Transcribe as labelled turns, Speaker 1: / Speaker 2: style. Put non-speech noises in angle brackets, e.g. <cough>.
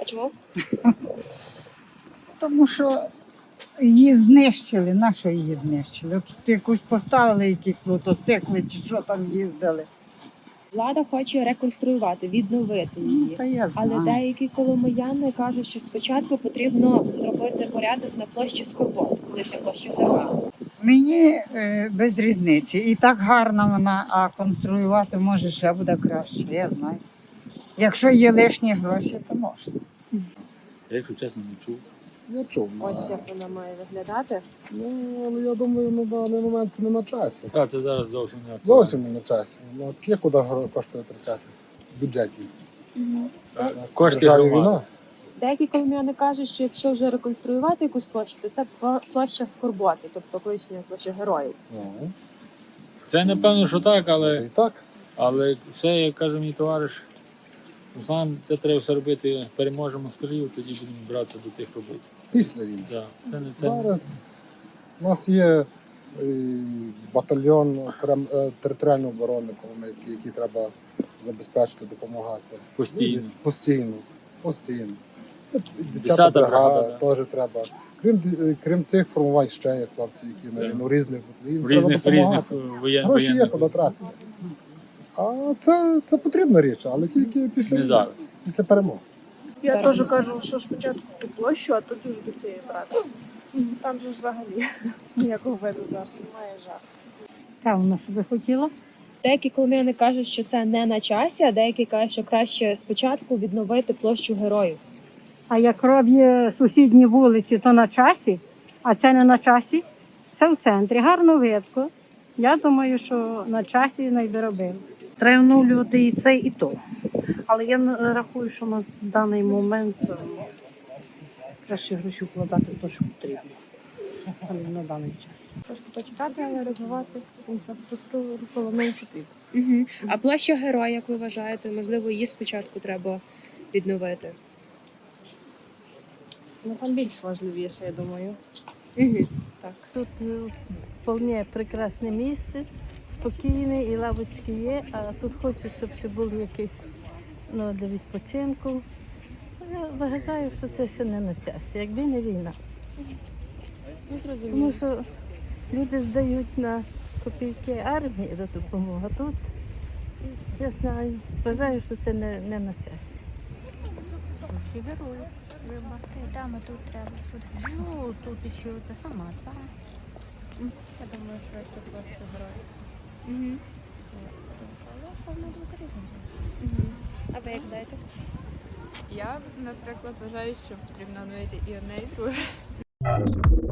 Speaker 1: А чому? <laughs>
Speaker 2: Тому що її знищили. На що її знищили? Тут якусь поставили якісь мотоцикли чи що там їздили.
Speaker 1: Влада хоче реконструювати, відновити
Speaker 2: Ну,
Speaker 1: її.
Speaker 2: та я
Speaker 1: Але деякі коломияни кажуть, що спочатку потрібно зробити порядок на площі Скорбот, колишня площа Героя.
Speaker 2: Мені е, без різниці. І так гарна вона, а конструювати може ще буде краще, я знаю. Якщо є лишні гроші, то можна.
Speaker 3: Я, якщо чесно, не чув.
Speaker 4: Я чув.
Speaker 1: Ось як вона має виглядати.
Speaker 4: Ну, але я думаю, на даний момент це не на часі.
Speaker 3: Так, це зараз зовсім не актуально.
Speaker 4: Зовсім не на часі. У нас є куди кошти витрачати в бюджеті. У нас
Speaker 3: Кошти
Speaker 4: державі
Speaker 3: громади.
Speaker 4: війна.
Speaker 1: Деякі коломияни кажуть, що якщо вже реконструювати якусь площу, то це площа Скорботи, тобто колишня площа героїв.
Speaker 4: Ну,
Speaker 3: Це напевно, що так, але,
Speaker 4: і так.
Speaker 3: але все, як каже мій товариш, Руслан, це треба все робити, переможемо скалів, тоді будемо братися до тих робити.
Speaker 4: Після війни.
Speaker 3: Да. Це не це.
Speaker 4: Зараз у нас є е, батальйон окрем- е, територіальної оборони Коломийський, який треба забезпечити, допомагати.
Speaker 3: Постійно.
Speaker 4: Десь Постійно. Постійно.
Speaker 3: Десята
Speaker 4: Десята бригада
Speaker 3: бригада.
Speaker 4: теж треба. Крім, е, крім цих формувань ще є хлопці, які на війну різних їм
Speaker 3: В
Speaker 4: треба
Speaker 3: різних, різних
Speaker 4: допомагати. Гроші є
Speaker 3: воєнних.
Speaker 4: куди тратити. А це, це потрібна річ, але тільки після,
Speaker 3: Не зараз.
Speaker 4: після перемоги.
Speaker 5: Я
Speaker 1: Так.
Speaker 5: теж кажу, що спочатку ту площу, а тоді вже до цієї братися. Там же взагалі ніякого виду зараз немає жах.
Speaker 2: Та воно що би хотіла?
Speaker 1: Деякі коломияни кажуть, що це не на часі, а деякі кажуть, що краще спочатку відновити площу героїв.
Speaker 6: А як роблять сусідні вулиці, то на часі, а це не на часі. Це в центрі. Гарно видко. Я думаю, що на часі найби робили.
Speaker 7: Треба вновлювати і це, і то. Але я рахую, що на даний момент е, краще гроші вкладати в те, що потрібно. Але на даний час.
Speaker 5: Трошки почекати, але розвивати інфраструктуру Коломиї потрібно.
Speaker 1: Угу. А площа героя, як ви вважаєте, можливо, її спочатку треба відновити.
Speaker 5: Ну там більш важливіше, я думаю.
Speaker 1: Угу.
Speaker 8: Тут е, вполне прекрасне місце, спокійне і лавочки є, а тут хочу, щоб ще було якесь ну, для відпочинку. Я вважаю, що це ще не на часі, якби не війна.
Speaker 1: Ну,
Speaker 8: Тому що люди здають на копійки армії до допомоги. Тут я знаю, вважаю, що це не, не на часі.
Speaker 9: Всі герої вибрати. Там і тут треба сюди. Ну, тут ще та сама, так. Я думаю, що ще площу.
Speaker 1: Угу.
Speaker 9: Але.
Speaker 1: Угу. А ви як даєте?
Speaker 5: Я, наприклад, вважаю, що потрібно навіть і одне, і друге.